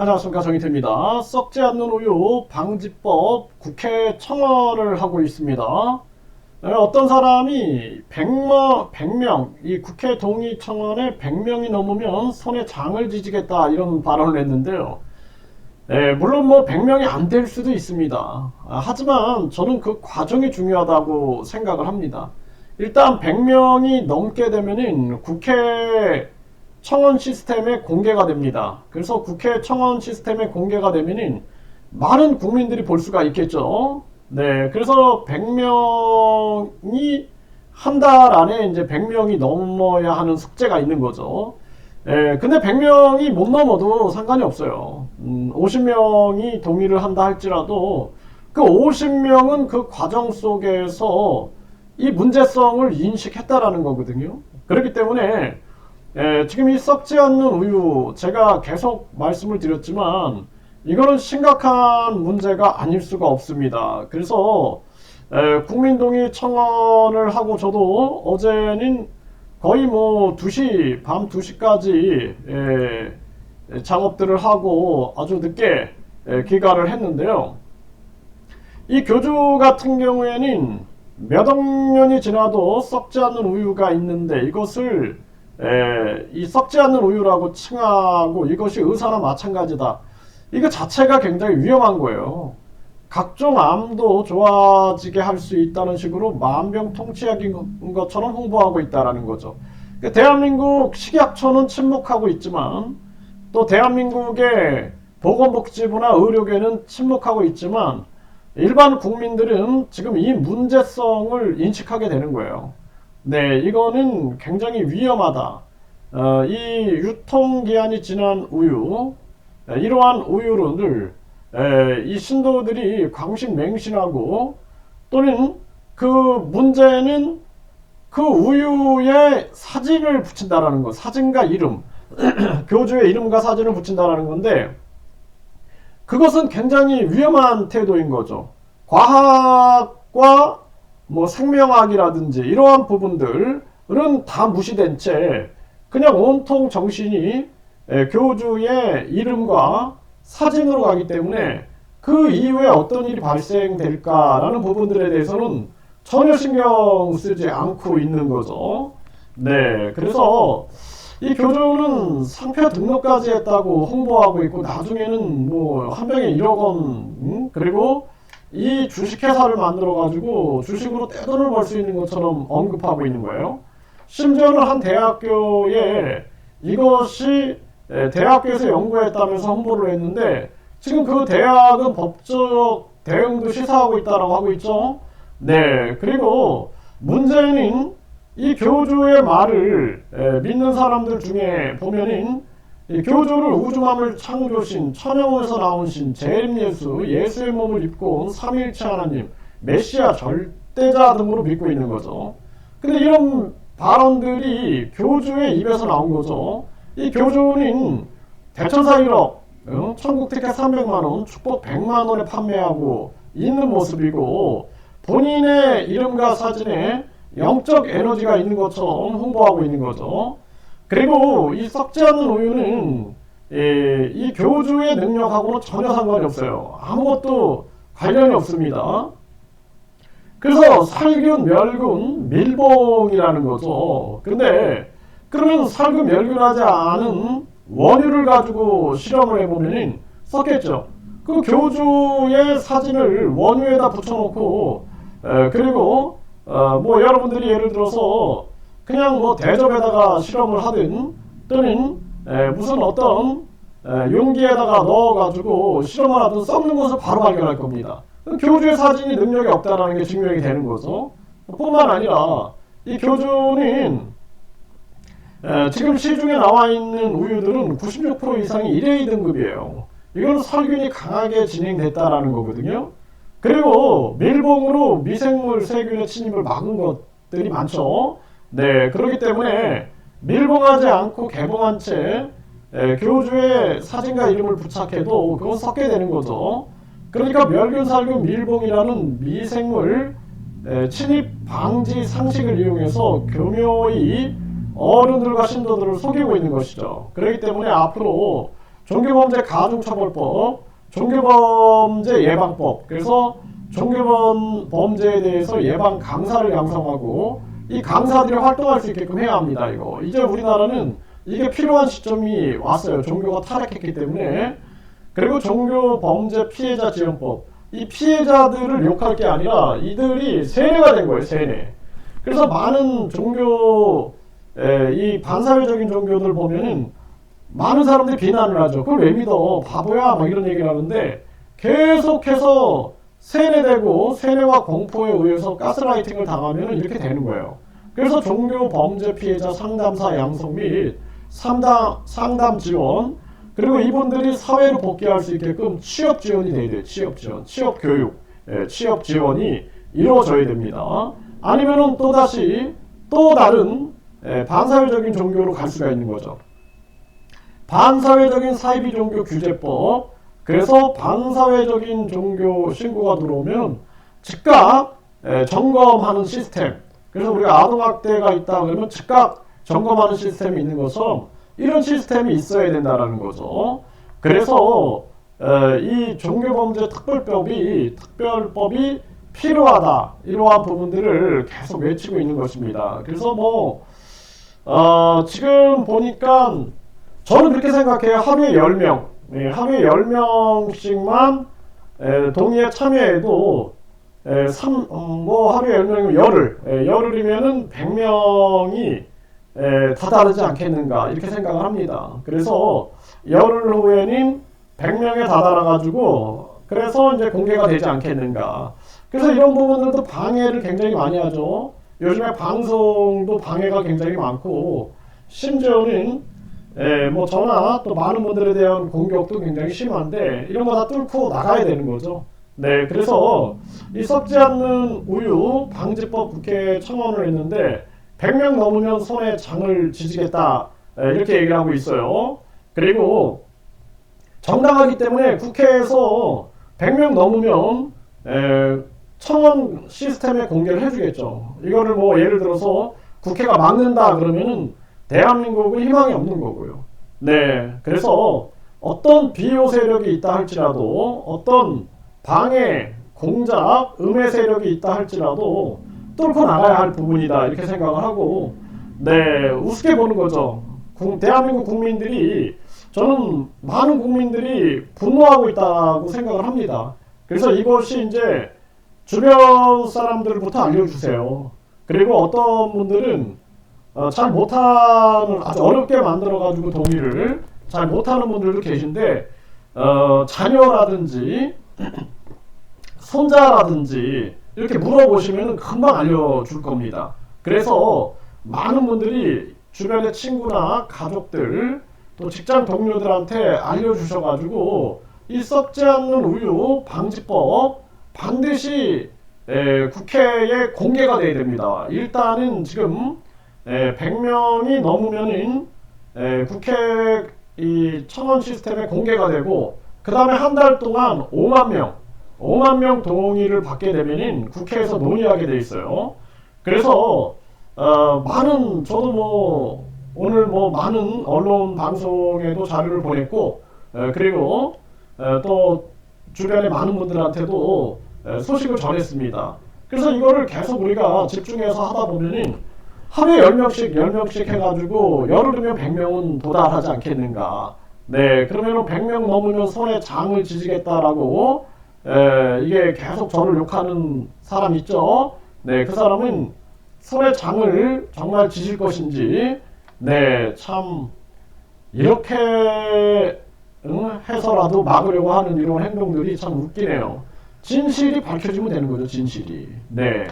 안녕하십니까 정희태입니다. 썩지 않는 우유 방지법 국회 청원을 하고 있습니다. 네, 어떤 사람이 100명, 100명, 이 국회 동의 청원에 100명이 넘으면 손에 장을 지지겠다 이런 발언을 했는데요. 네, 물론 뭐 100명이 안 될 수도 있습니다. 아, 하지만 저는 그 과정이 중요하다고 생각을 합니다. 일단 100명이 넘게 되면은 국회 청원 시스템에 공개가 됩니다. 그래서 국회 청원 시스템에 공개가 되면은 많은 국민들이 볼 수가 있겠죠. 네, 그래서 100명이 한 달 안에 이제 100명이 넘어야 하는 숙제가 있는 거죠. 예, 근데 100명이 못 넘어도 상관이 없어요. 음, 50명이 동의를 한다 할지라도 그 50명은 그 과정 속에서 이 문제성을 인식했다라는 거거든요. 그렇기 때문에 예, 지금 이 썩지 않는 우유 제가 계속 말씀을 드렸지만 이거는 심각한 문제가 아닐 수가 없습니다. 그래서 예, 국민동의 청원을 하고 저도 어제는 거의 뭐 2시 밤 2시까지 예, 작업들을 하고 아주 늦게 예, 귀가를 했는데요. 이 교주 같은 경우에는 몇 억 년이 지나도 썩지 않는 우유가 있는데 이것을 에, 이 썩지 않는 우유라고 칭하고 이것이 의사나 마찬가지다. 이거 자체가 굉장히 위험한 거예요. 각종 암도 좋아지게 할 수 있다는 식으로 만병통치약인 것처럼 홍보하고 있다라는 거죠. 그 대한민국 식약처는 침묵하고 있지만 또 대한민국의 보건복지부나 의료계는 침묵하고 있지만 일반 국민들은 지금 이 문제성을 인식하게 되는 거예요. 네, 이거는 굉장히 위험하다. 어, 이 유통기한이 지난 우유, 에, 이러한 우유를 에, 이 신도들이 광신 맹신하고 또는 그 문제는 그 우유에 사진을 붙인다라는 거, 사진과 이름, 교주의 이름과 사진을 붙인다라는 건데 그것은 굉장히 위험한 태도인 거죠. 과학과 뭐 생명학이라든지 이러한 부분들은 다 무시된 채 그냥 온통 정신이 에, 교주의 이름과 사진으로 가기 때문에 그 이후에 어떤 일이 발생될까라는 부분들에 대해서는 전혀 신경 쓰지 않고 있는 거죠. 네, 그래서 이 교주는 상표 등록까지 했다고 홍보하고 있고 나중에는 뭐 한 병에 1억 원 음? 그리고 이 주식회사를 만들어 가지고 주식으로 떼돈을 벌 수 있는 것처럼 언급하고 있는 거예요. 심지어는 한 대학교에 이것이 에, 대학교에서 연구했다면서 홍보를 했는데 지금 그 대학은 법적 대응도 시사하고 있다라고 하고 있죠. 네, 그리고 문제는 이 교주의 말을 에, 믿는 사람들 중에 보면은 이 교주를 우주맘을 창조신 천영에서 나온 신 재림예수 예수의 몸을 입고 온 삼위일체 하나님 메시아 절대자 등으로 믿고 있는 거죠. 근데 이런 발언들이 교주의 입에서 나온 거죠. 이 교주는 대천사 1억, 어? 천국 티켓 300만 원, 축복 100만 원에 판매하고 있는 모습이고 본인의 이름과 사진에 영적 에너지가 있는 것처럼 홍보하고 있는 거죠. 그리고 이 썩지 않는 우유는 예, 이 교주의 능력하고는 전혀 상관이 없어요. 아무것도 관련이 없습니다. 그래서 살균, 멸균, 밀봉이라는 거죠. 근데 그러면 살균, 멸균하지 않은 원유를 가지고 실험을 해보면 썩겠죠. 그 교주의 사진을 원유에다 붙여놓고 에, 그리고 어, 뭐 여러분들이 예를 들어서 그냥 뭐 대접에다가 실험을 하든 또는 에, 무슨 어떤 에, 용기에다가 넣어가지고 실험을 하든 썩는 것을 바로 발견할 겁니다. 교주의 사진이 능력이 없다라는 게 증명이 되는 거죠. 뿐만 아니라 이 교주는 에, 지금 시중에 나와 있는 우유들은 96% 이상이 1A 등급이에요. 이거는 살균이 강하게 진행됐다라는 거거든요. 그리고 밀봉으로 미생물 세균의 침입을 막은 것들이 많죠. 네, 그렇기 때문에 밀봉하지 않고 개봉한 채 에, 교주의 사진과 이름을 부착해도 그건 섞게 되는 거죠. 그러니까 멸균, 살균, 밀봉이라는 미생물 에, 침입 방지 상식을 이용해서 교묘히 어른들과 신도들을 속이고 있는 것이죠. 그렇기 때문에 앞으로 종교범죄 가중처벌법, 종교범죄 예방법. 그래서 종교범 범죄에 대해서 예방 강사를 양성하고 이 강사들이 활동할 수 있게끔 해야 합니다. 이거 이제 우리나라는 이게 필요한 시점이 왔어요. 종교가 타락했기 때문에 그리고 종교 범죄 피해자 지원법 이 피해자들을 욕할 게 아니라 이들이 세뇌가 된 거예요. 세뇌. 그래서 많은 종교 에, 이 반사회적인 종교들 보면은 많은 사람들이 비난을 하죠. 그걸 왜 믿어? 바보야. 막 이런 얘기를 하는데 계속해서 세뇌되고 세뇌와 공포에 의해서 가스라이팅을 당하면 이렇게 되는 거예요. 그래서 종교 범죄 피해자 상담사 양성 및 상담, 상담 지원 그리고 이분들이 사회로 복귀할 수 있게끔 취업 지원이 돼야 돼요. 취업 지원, 취업 교육, 예, 취업 지원이 이루어져야 됩니다. 아니면은 또 다시 또 다른 예, 반사회적인 종교로 갈 수가 있는 거죠. 반사회적인 사이비 종교 규제법. 그래서 반사회적인 종교 신고가 들어오면 즉각 에, 점검하는 시스템. 그래서 우리가 아동학대가 있다 그러면 즉각 점검하는 시스템이 있는 것처럼 이런 시스템이 있어야 된다라는 거죠. 그래서 에, 이 종교범죄 특별법이 특별법이 필요하다 이러한 부분들을 계속 외치고 있는 것입니다. 그래서 뭐 어, 지금 보니까 저는 그렇게 생각해요. 하루에 10명, 예, 하루에 10명씩만 에, 동의에 참여해도 에, 3, 음, 뭐 하루에 10명이면 열흘, 에, 열흘이면은 100명이 에, 다다르지 않겠는가 이렇게 생각을 합니다. 그래서 열흘 후에는 100명에 다다라가지고 그래서 이제 공개가 되지 않겠는가. 그래서 이런 부분들도 방해를 굉장히 많이 하죠. 요즘에 방송도 방해가 굉장히 많고 심지어는 예, 뭐 저나 또 많은 분들에 대한 공격도 굉장히 심한데 이런 거 다 뚫고 나가야 되는 거죠. 네, 그래서 이 썩지 않는 우유 방지법 국회에 청원을 했는데 100명 넘으면 손에 장을 지지겠다 예, 이렇게 얘기를 하고 있어요. 그리고 정당하기 때문에 국회에서 100명 넘으면 에, 청원 시스템에 공개를 해주겠죠. 이거를 뭐 예를 들어서 국회가 막는다 그러면은 대한민국은 희망이 없는 거고요. 네, 그래서 어떤 비호 세력이 있다 할지라도 어떤 방해, 공작, 음해 세력이 있다 할지라도 뚫고 나가야 할 부분이다 이렇게 생각을 하고 네 우습게 보는 거죠. 국- 대한민국 국민들이 저는 많은 국민들이 분노하고 있다고 생각을 합니다. 그래서 이것이 이제 주변 사람들부터 알려주세요. 그리고 어떤 분들은 어, 잘 못하는 아주 어렵게 만들어가지고 동의를 잘 못하는 분들도 계신데 어, 자녀라든지 손자라든지 이렇게 물어보시면 금방 알려줄 겁니다. 그래서 많은 분들이 주변의 친구나 가족들 또 직장 동료들한테 알려주셔가지고 이 썩지 않는 우유 방지법 반드시 에, 국회에 공개가 돼야 됩니다. 일단은 지금 에, 100명이 넘으면은 에, 국회 이 청원 시스템에 공개가 되고 그 다음에 한 달 동안 5만 명 5만 명 동의를 받게 되면은 국회에서 논의하게 돼 있어요. 그래서 어, 많은 저도 뭐 오늘 뭐 많은 언론 방송에도 자료를 보냈고 에, 그리고 에, 또 주변의 많은 분들한테도 에, 소식을 전했습니다. 그래서 이거를 계속 우리가 집중해서 하다 보면은 하루에 10명씩 10명씩 해가지고 열흘이면 100명은 도달하지 않겠는가. 네, 그러면 100명 넘으면 손에 장을 지지겠다라고 에, 이게 계속 저를 욕하는 사람 있죠. 네, 그 사람은 손에 장을 정말 지질 것인지, 네, 참 이렇게 응? 해서라도 막으려고 하는 이런 행동들이 참 웃기네요. 진실이 밝혀지면 되는 거죠, 진실이. 네.